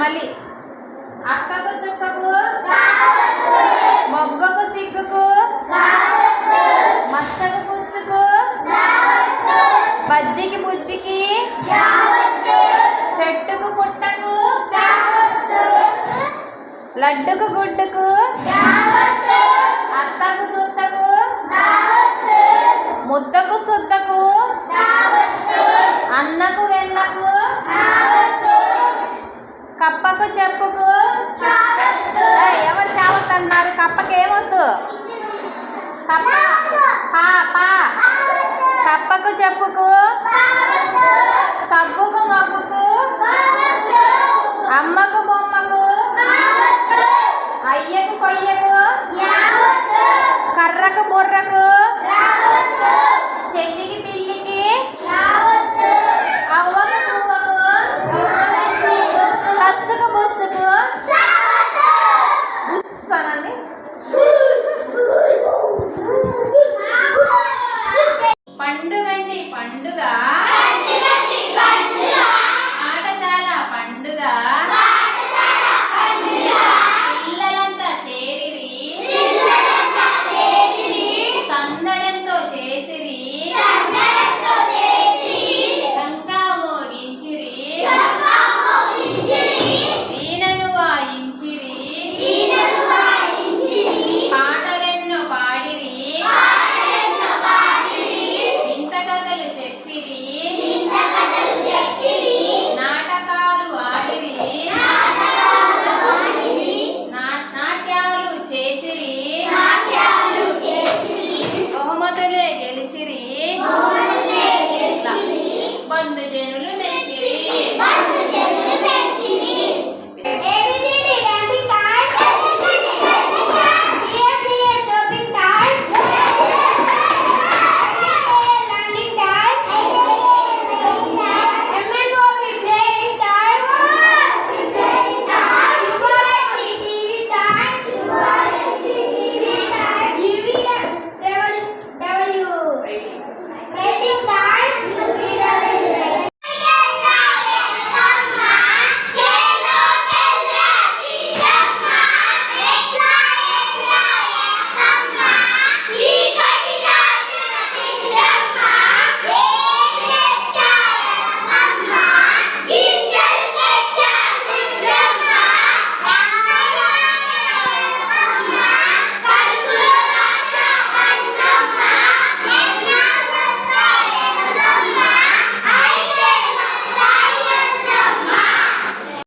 మళ్ళీ. సిగ్గుకు మస్తకు పుచ్చుకు బజ్జికి బుజ్జికి చెట్టుకు పుట్టకు లడ్డుకు గుడ్డుకు అత్తకు తుత్తకు ముద్దకు సుద్దకు అన్నకు వెన్నకు కప్పకు చెప్పుకు ఎవరు చావత్ అన్నారు కప్పకి ఏమొద్దు కప్ప. పా కప్పకు చెప్పుకు సబ్బుకు మబ్బుకు అమ్మకు மர்றக்கு பொர்றக்கு Gracias.